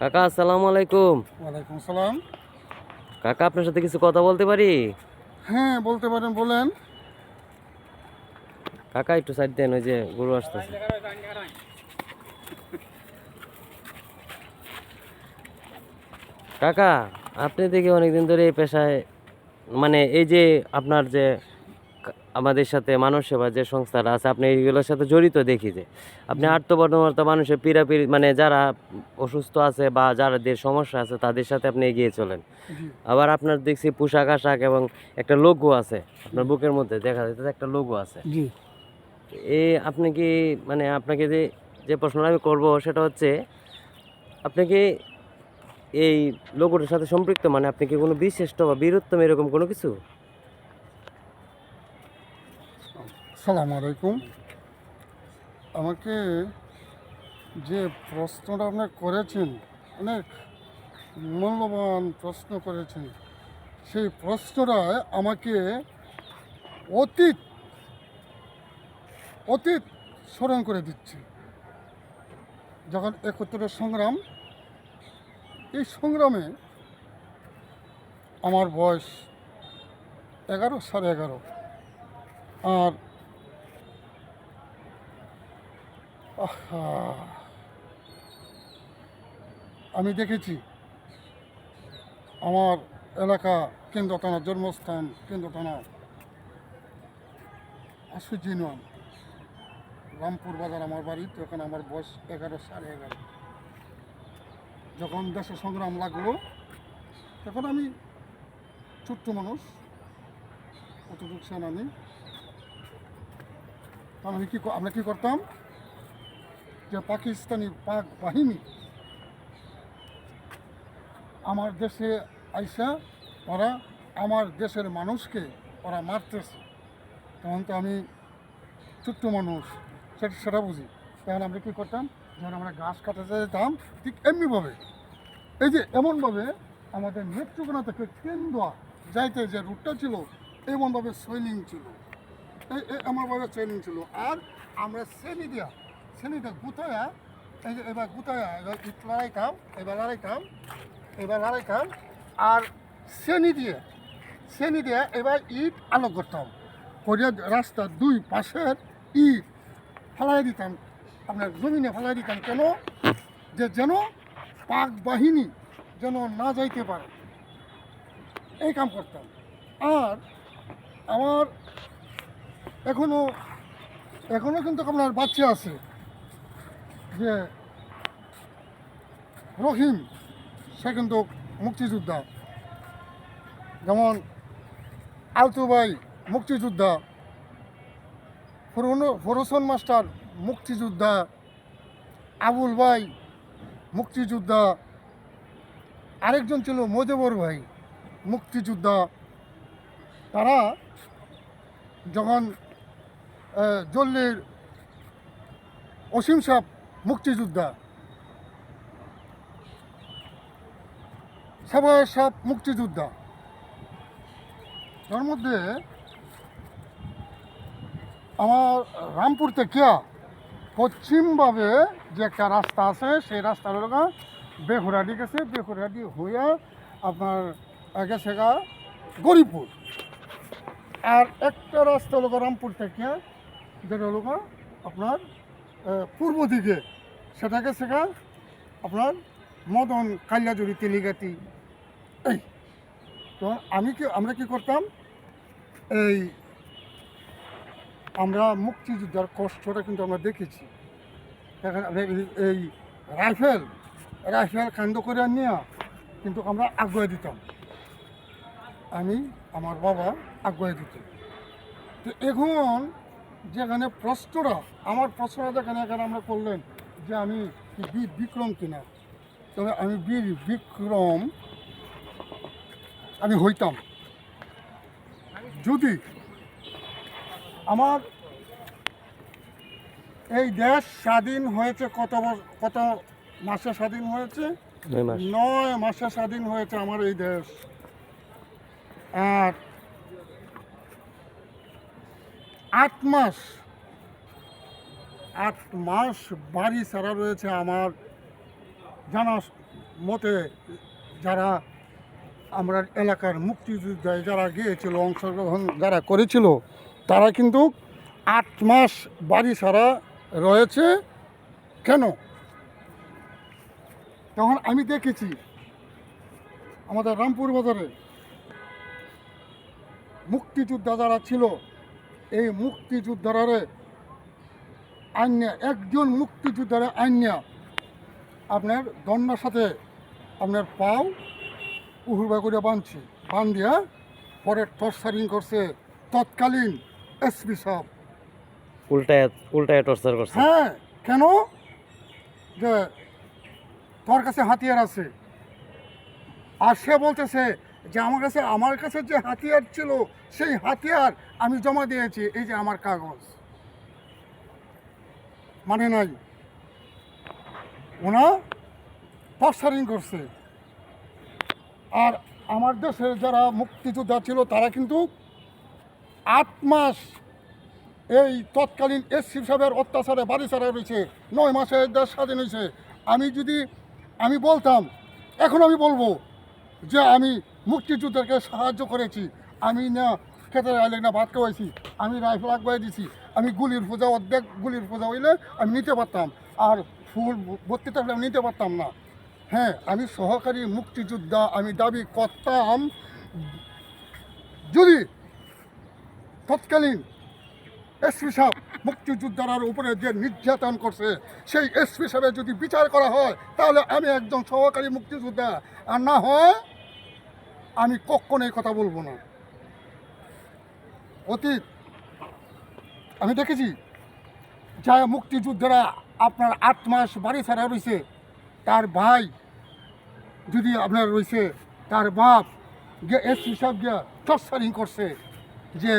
কাকা আসসালামু আলাইকুম। ওয়ালাইকুম সালাম কাকা আপনার সাথে কিছু কথা বলতে পারি? হ্যাঁ বলতে পারেন বলেন। কাকা একটু সাইড দেন ওই যে গরু আসতেছে। কাকা আপনি দেখি অনেকদিন ধরে এই পেশায় মানে এই যে আপনার যে আমাদের সাথে মানব সেবা যে সংস্থাটা আছে আপনি এইগুলোর সাথে জড়িত দেখি যে আপনি আত্মবর্ণমত মানুষের পীড়াপিড়ি মানে যারা অসুস্থ আছে বা যারা যাদের সমস্যা আছে তাদের সাথে আপনি এগিয়ে চলেন। আবার আপনার দেখছি পোশাক আশাক এবং একটা লোগো আছে আপনার বুকের মধ্যে দেখা যাচ্ছে একটা লোগো আছে। এই আপনি কি মানে আপনাকে যে যে প্রশ্নটা আমি করব সেটা হচ্ছে আপনি কি এই লোগোটার সাথে সম্পৃক্ত? মানে আপনি কি কোনো বিশিষ্ট বা বীরত্বম এরকম কোনো কিছু? সালাম আলাইকুম। আমাকে যে প্রশ্নটা আপনি করেছেন, অনেক মূল্যবান প্রশ্ন করেছেন, সেই প্রশ্নটায় আমাকে অতীত অতীত স্মরণ করে দিচ্ছে। যখন একত্রের সংগ্রাম, এই সংগ্রামে আমার বয়স এগারো, সাড়ে এগারো। আর আমি দেখেছি আমার এলাকা কেন্দ্র থানা জন্মস্থান কেন্দ্র থানা আশুজি নন রামপুর বাজার আমার বাড়ি, তো তখন আমার বয়স এগারো, সাড়ে এগারো। যখন দেশে সংগ্রাম লাগল, তখন আমি ছোট্ট মানুষ, অতটুক সেনানি তখন আমি ক- আমরা কি করতাম? যে পাকিস্তানি পাক বাহিনী আমার দেশে আইসা, ওরা আমার দেশের মানুষকে ওরা মারতেছে। তখন তো আমি ছোট্ট মানুষ, সেটা সেটা বুঝি। তখন আমরা কী করতাম? যখন আমরা গাছ কাটাতে যেতাম, ঠিক এমনিভাবে। এই যে এমনভাবে আমাদের নেত্রকোনা থেকে কেন্দ্রা যাইতে যে রুটটা ছিল, এমনভাবে সোয়েলিং ছিল। এই এমনভাবে ট্রেনিং ছিল। আর আমরা শ্রেণি দিয়া শ্রেণীটা গুতায়া, এই যে এবার গুতায়া, এবার ইট লড়াইতাম এবার লড়াইতাম এবার লড়াইতাম আর শ্রেণি দিয়ে শ্রেণি দিয়ে এবার ইট আলো করতাম করে রাস্তার দুই পাশের ইট ফেলাই দিতাম। আপনার জমিনে ফেলাই দিতাম কেন? যে যেন পাক বাহিনী যেন না যাইতে পারে। এই কাম করতাম। আর আমার এখনও এখনও কিন্তু আপনার বাচ্চা আছে। যে রহিম সে কিন্তু মুক্তিযোদ্ধা। যেমন আলতু ভাই মুক্তিযোদ্ধা ফরুসন মাস্টার মুক্তিযোদ্ধা, আবুল ভাই মুক্তিযোদ্ধা, আরেকজন ছিল মজবর ভাই মুক্তিযোদ্ধা। তারা যখন জল্লির অসীম সাহ মুক্তিযোদ্ধা। সবাই সব মুক্তিযোদ্ধা। তার মধ্যে আমার রামপুর থেকে পশ্চিমভাবে যে একটা রাস্তা আছে, সেই রাস্তার হলো গা বেহুরাডি গেছে। বেহুরাডি হয়ে আপনার গেছে গা গরিপুর আর একটা রাস্তা গা রামপুর থেকে, যেটা গা আপনার পূর্ব দিকে। সেটা গেছে গা আপনার মদন কালিয়াজুরি তেলিগাতি এই, তো আমি কি, আমরা কি করতাম? এই, আমরা মুক্তিযোদ্ধার কষ্টটা কিন্তু আমরা দেখেছি। এই- রাইফেল রাইফেল কান্দ করে নিয়ে কিন্তু আমরা আগুয়ে দিতাম। আমি, আমার বাবা আগুয়ে দিত। তো এখন যেখানে প্রশ্নটা, আমার প্রশ্নটা যেখানে, এখানে আমরা করলেন। যে আমি বিক্রম কিনা? তবে আমি বীর বিক্রম আমি হইতাম। যদি আমার এই দেশ স্বাধীন হয়েছে কত কত মাসে স্বাধীন হয়েছে? নয় মাসে স্বাধীন হয়েছে আমার এই দেশ। আর আট মাস আট মাস বাড়ি ছাড়া রয়েছে আমার জানা মতে যারা আমরা এলাকার মুক্তিযুদ্ধে যারা গিয়েছিল, অংশগ্রহণ যারা করেছিল, তারা কিন্তু আট মাস বাড়ি ছাড়া রয়েছে। কেন? তখন আমি দেখেছি আমাদের রামপুর বাজারে মুক্তিযোদ্ধা যারা ছিল, এই মুক্তিযোদ্ধারে আইনে একজন মুক্তিযোদ্ধারে আইনা আপনার দন্ডার সাথে আপনার পাও উহুরবা করে বাঁধছি। বান্ধিয়া পরে টর্চারিং করছে তৎকালীন এসপি সাহেব। উল্টায় উল্টায় টর্চার করছে। হ্যাঁ কেন? যে তোর কাছে হাতিয়ার আছে। আর সে বলতেছে যে আমার কাছে আমার কাছে যে হাতিয়ার ছিল সেই হাতিয়ার আমি জমা দিয়েছি এই যে আমার কাগজ। মানে নাই। ওনা টর্চারিং করছে। আর আমার দেশের যারা মুক্তিযোদ্ধা ছিল, তারা কিন্তু আট মাস এই তৎকালীন এসসি সাহেবের অত্যাচারে বাড়ি ছাড়া রয়েছে, নয় মাসে দেশ স্বাধীন হয়েছে। আমি যদি, আমি বলতাম, এখন আমি বলব যে আমি মুক্তিযুদ্ধকে সাহায্য করেছি। আমি না খেতে আইলে না ভাত খাওয়াইছি। আমি রাইফেল আগুয়াই দিছি। আমি গুলির পূজা, অর্ধেক গুলির পূজা হইলে আমি নিতে পারতাম। আর ফুল ভর্তি থাকলে আমি নিতে পারতাম না। হ্যাঁ আমি সহকারী মুক্তিযোদ্ধা, আমি দাবি করতাম। যদি তৎকালীন এসপি সাহেব মুক্তিযোদ্ধার উপরে যে নির্যাতন করছে, সেই এসপি সাহেবের যদি বিচার করা হয়, তাহলে আমি একজন সহকারী মুক্তিযোদ্ধা। আর না হয়, আমি কখনোই কথা বলব না। অতীত আমি দেখেছি যা মুক্তিযোদ্ধারা আপনার আট মাস বাড়ি ছাড়া রয়েছে তার ভাই যদি আপনার রয়েছে তার বাপ যে এসপি সাহেব গিয়া টর্চারিং করছে যে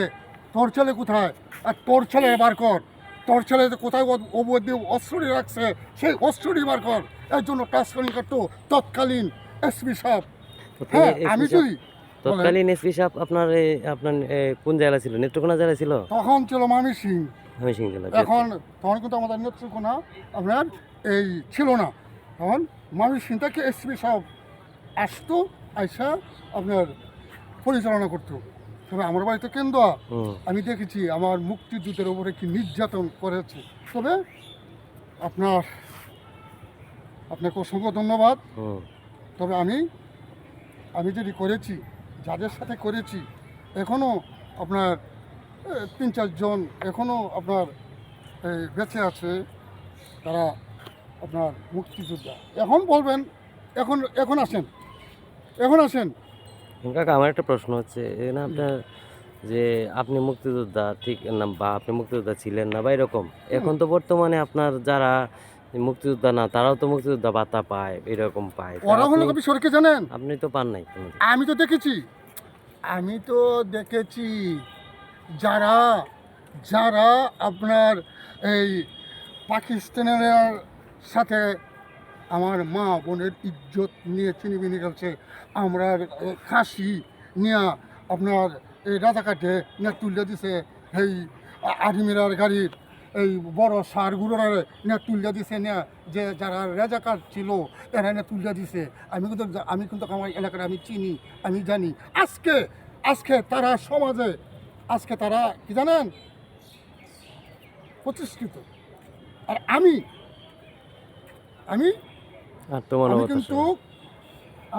তোর ছেলে কোথায়? আর তোর ছেলে বার কর। তোর ছেলে কোথায় অবধি অস্ত্রটি রাখছে সেই অস্ত্রটি বার কর। এর জন্য ট্রান্সফারিং করতো তৎকালীন এসপি সাহেব। হ্যাঁ আমি যদি তৎকালীন এসপি সাহেব আপনার আপনার কোন জেলা ছিল? নেত্রকোনা জেলা ছিল? তখন ছিল মামি সিং সিং জেলা এখন তখন কিন্তু আমাদের নেত্রকোনা আপনার এই ছিল না। তখন মামি সিং থেকে এসপি সাহেব আসতো আইসা আপনার পরিচালনা করতো। তবে আমার বাড়িতে কেন্দ্র। আমি দেখেছি আমার মুক্তিযুদ্ধের উপরে কি নির্যাতন করেছে। তবে আপনার আপনাকে অসংখ্য ধন্যবাদ। তবে আমি আমি যদি করেছি যাদের সাথে করেছি এখনও আপনার তিন চারজন এখনও আপনার বেঁচে আছে তারা আপনার মুক্তিযোদ্ধা। এখন বলবেন এখন এখন আসেন এখন আসেন। কাকা আমার একটা প্রশ্ন হচ্ছে না আপনার যে আপনি মুক্তিযোদ্ধা ঠিক না বা আপনি মুক্তিযোদ্ধা ছিলেন না বা এরকম এখন তো বর্তমানে আপনার যারা মুক্তিযোদ্ধা না তারাও তো মুক্তিযোদ্ধা ভাতা পায় এরকম পায়। ওরা হলো কবি সরকে জানেন? আপনি তো পান নাই আমি তো দেখেছি। আমি তো দেখেছি যারা যারা আপনার এই পাকিস্তানের সাথে আমার মা বোনের ইজ্জত নিয়ে চিনিবিনি গেছে আমরা খাসি নিয়ে আপনার এই রাজাকাঠে নিয়ে তুলে দিছে এই আর্মিরার গাড়ির। এই বড় সারগুলোর নিয়ে তুলে দিছে নিয়ে যে যারা রেজাকার ছিল এরা নিয়ে তুলে দিছে। আমি কিন্তু আমি কিন্তু আমার এলাকার আমি চিনি আমি জানি। আজকে আজকে তারা সমাজে আজকে তারা কি জানেন? প্রতিষ্ঠিত। আর আমি আমি আমি কিন্তু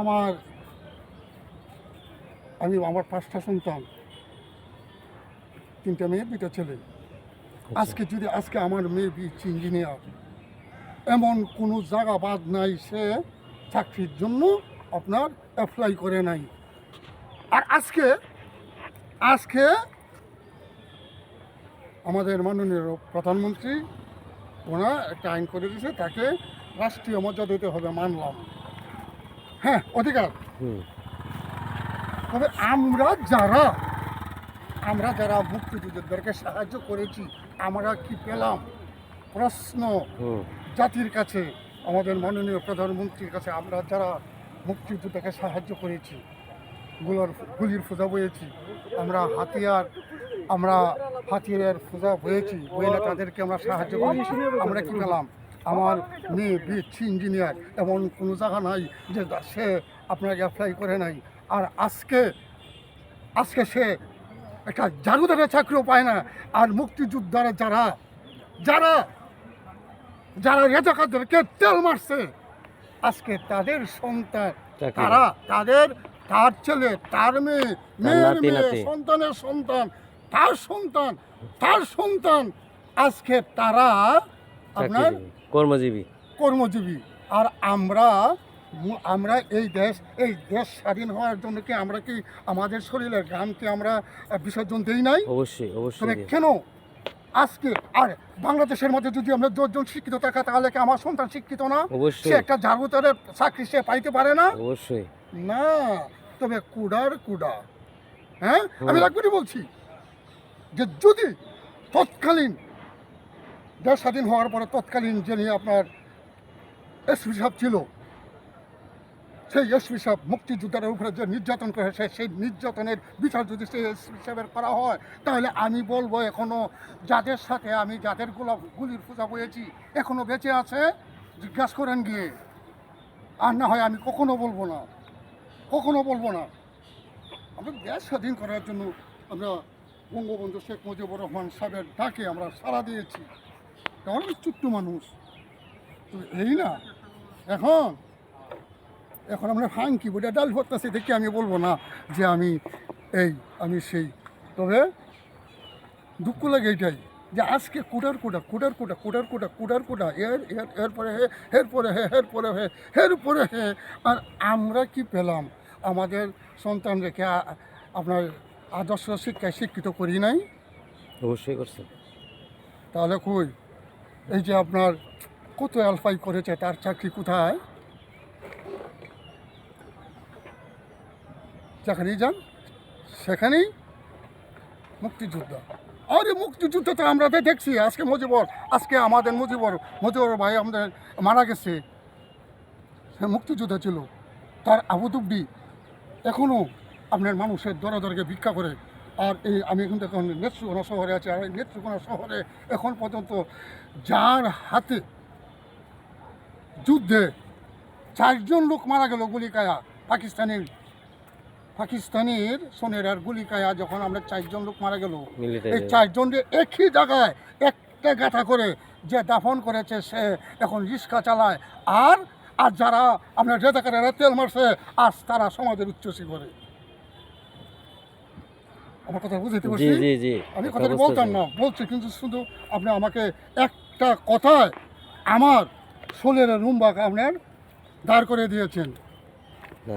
আমার আমি আমার পাঁচটা সন্তান তিনটা মেয়ে দুইটা ছেলে। আজকে যদি আজকে আমার মেয়ে বিচ্ছে ইঞ্জিনিয়ার এমন কোনো জায়গা বাদ নাই সে চাকরির জন্য আপনার অ্যাপ্লাই করে নাই। আর আজকে আজকে আমাদের মাননীয় প্রধানমন্ত্রী ওনা একটা আইন করে দিয়েছে তাকে রাষ্ট্রীয় মর্যাদা দিতে হবে মানলাম। হ্যাঁ অধিকার। তবে আমরা যারা আমরা যারা মুক্তিযুদ্ধদেরকে সাহায্য করেছি আমরা কি পেলাম? প্রশ্ন। জাতির কাছে আমাদের মাননীয় প্রধানমন্ত্রীর কাছে আমরা যারা মুক্তিযুদ্ধকে সাহায্য করেছি গুলোর গুলির ফুজা বয়েছি আমরা হাতিয়ার আমরা হাতিয়ারের পূজা হয়েছি বইলে তাদেরকে আমরা সাহায্য করেছি আমরা কি পেলাম? আমার মেয়ে বিচ্ছি ইঞ্জিনিয়ার এমন কোনো জায়গা নাই যে সে আপনাকে অ্যাপ্লাই করে নাই। আর আজকে আজকে সে একটা জাগুদারের চাকরিও পায় না। আর মুক্তিযোদ্ধারা যারা যারা যারা রেজাকারদেরকে তেল মারছে আজকে তাদের সন্তান তারা তাদের তার ছেলে তার মেয়ে মেয়ের মেয়ে সন্তানের সন্তান তার সন্তান তার সন্তান আজকে তারা আপনার কর্মজীবী। কর্মজীবী। আর আমরা আমরা এই দেশ এই দেশ স্বাধীন হওয়ার জন্য কি আমরা কি আমাদের শরীরের গ্রামকে আমরা বিসর্জন দেই নাই? অবশ্যই অবশ্যই। কেন আজকে আর বাংলাদেশের মধ্যে যদি আমরা দশজন শিক্ষিত থাকা তাহলে কি আমার সন্তান শিক্ষিত না? সে একটা জাগতারের চাকরি সে পাইতে পারে না? অবশ্যই। না তবে কুডার কুডা। হ্যাঁ? আমি। লাগবে বলছি যে যদি তৎকালীন দেশ স্বাধীন হওয়ার পরে তৎকালীন যিনি আপনার এসপি সাহেব ছিল সেই এসপি সাহেব মুক্তিযোদ্ধার উপরে যে নির্যাতন করেছে সেই নির্যাতনের বিচার যদি সেই এসপি সাহেবের করা হয়, তাহলে আমি বলব এখনও যাদের সাথে আমি যাদের গোলাপ গুলির পূজা বয়েছি এখনও বেঁচে আছে? জিজ্ঞাসা করেন গিয়ে। আর না হয় আমি কখনো বলব না। কখনো বলব না। আমরা দেশ স্বাধীন করার জন্য আমরা বঙ্গবন্ধু শেখ মুজিবুর রহমান সাহেবের ডাকে আমরা সাড়া দিয়েছি। তেমন ছোট্ট মানুষ। তো এই না? এখন এখন আমরা ফাঙ্কি বইটা ডাল ভরতেছি দেখে আমি বলব না যে আমি এই আমি সেই। তবে দুঃখ লাগে এটাই যে আজকে কুটার কোটা কুটার কোটা কুটার কোটা কুটার কোটা এর এর এরপরে হে এরপরে হে এরপরে হে এরপরে হে। আর আমরা কি পেলাম? আমাদের সন্তানদেরকে আপনার আদর্শ শিক্ষায় শিক্ষিত করি নাই? অবশ্যই করছে। তাহলে কই? এই যে আপনার কত অ্যালফাই করেছে তার চাকরি কোথায়? যেখানেই যান, সেখানেই মুক্তিযোদ্ধা। আরে মুক্তিযুদ্ধ তো আমরা তো দেখছি, আজকে মুজিবর, আজকে আমাদের মুজিবর মুজিবর ভাই আমাদের মারা গেছে। সে মুক্তিযোদ্ধা ছিল। তার আবুদুব্বি এখনও আপনার মানুষের দরে দরকে ভিক্ষা করে। আর এই আমি কিন্তু এখন নেত্রকোনা শহরে আছি, আর এই নেত্রকোনা শহরে এখন পর্যন্ত যার হাতে যুদ্ধে চারজন লোক মারা গেল গুলিকায়া, পাকিস্তানের পাকিস্তানের সোনেরার গুলিকায়া যখন আমরা চারজন লোক মারা গেল এই চারজনকে একই জায়গায় একটা গাথা করে যে দাফন করেছে সে এখন রিক্সা চালায়। আর আর যারা আপনার রেজাকারেরা তেল মারছে আর তারা সমাজের উচ্চসী করে। আমার কথা বুঝতে পারছি? আমি কথাটা বলতাম না বলছি কিন্তু শুধু আপনি আমাকে একটা কথায় আমার সোলের রুমবাক আপনার দাঁড় করে দিয়েছেন।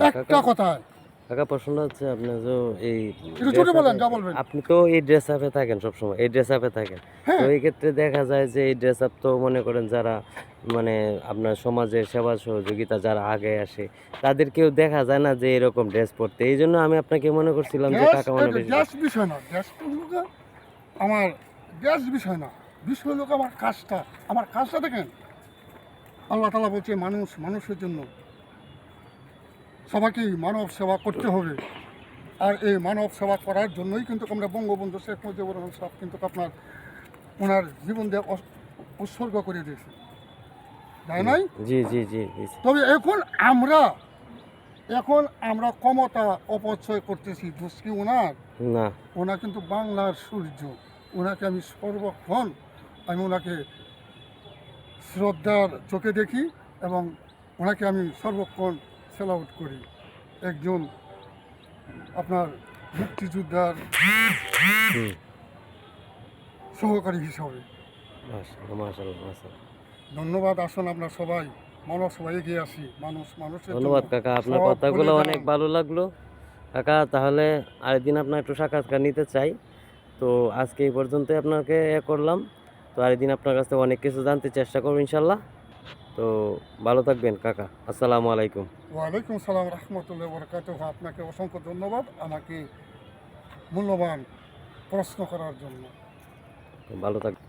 একটা কথায়। কাকা প্রশ্ন হচ্ছে আপনি যে এই একটু জোরে বলেন, যা বলবেন। আপনি তো এই ড্রেস আপে থাকেন সবসময় এই ড্রেস আপে থাকেন হ্যাঁ। তো এই ক্ষেত্রে দেখা যায় যে এই ড্রেস আপ তো মনে করেন যারা মানে আপনার সমাজের সেবা সহযোগিতা যারা আগে আসে তাদেরকেও দেখা যায় না যে এরকম ড্রেস পরতে এই জন্য আমি আপনাকে মনে করছিলাম যে টাকা মনে বিষয় না গ্যাস আমার গ্যাস বিষয় না বিষয় হলো আমার কাজটা আমার কাজটা দেখেন আল্লাহ তালা বলছে মানুষ মানুষের জন্য সবাইকেই মানব সেবা করতে হবে। আর এই মানব সেবা করার জন্যই কিন্তু আমরা বঙ্গবন্ধু শেখ মুজিবুর রহমান সাহেব কিন্তু আপনার ওনার জীবন দিয়ে উৎসর্গ করে দিয়েছে। তাই নয়? জি জি জি জি তবে এখন আমরা এখন আমরা ক্ষমতা অপচয় করতেছি দোষ কি ওনার? না। ওনা কিন্তু বাংলার সূর্য। ওনাকে আমি সর্বক্ষণ আমি ওনাকে শ্রদ্ধার চোখে দেখি এবং ওনাকে আমি সর্বক্ষণ সেল আউট করি। একজন আপনার মুক্তিযোদ্ধার সহকারী হিসাবে। ধন্যবাদ আসুন আপনার সবাই। মানব সবাই এগিয়ে আসি মানুষ মানুষের ধন্যবাদ কাকা। আপনার কথাগুলো অনেক ভালো লাগল। কাকা তাহলে আরেকদিন আপনার একটু সাক্ষাৎকার নিতে চাই। তো আজকে এই পর্যন্তই আপনাকে এ করলাম। তো আরেকদিন আপনার কাছ থেকে অনেক কিছু জানতে চেষ্টা করব ইনশাল্লাহ তো ভালো থাকবেন কাকা। আসসালামু আলাইকুম। ওয়ালাইকুম সালাম রহমতুল্লাহ বরকাত আপনাকে অসংখ্য ধন্যবাদ আমাকে মূল্যবান প্রশ্ন করার জন্য। ভালো থাকবেন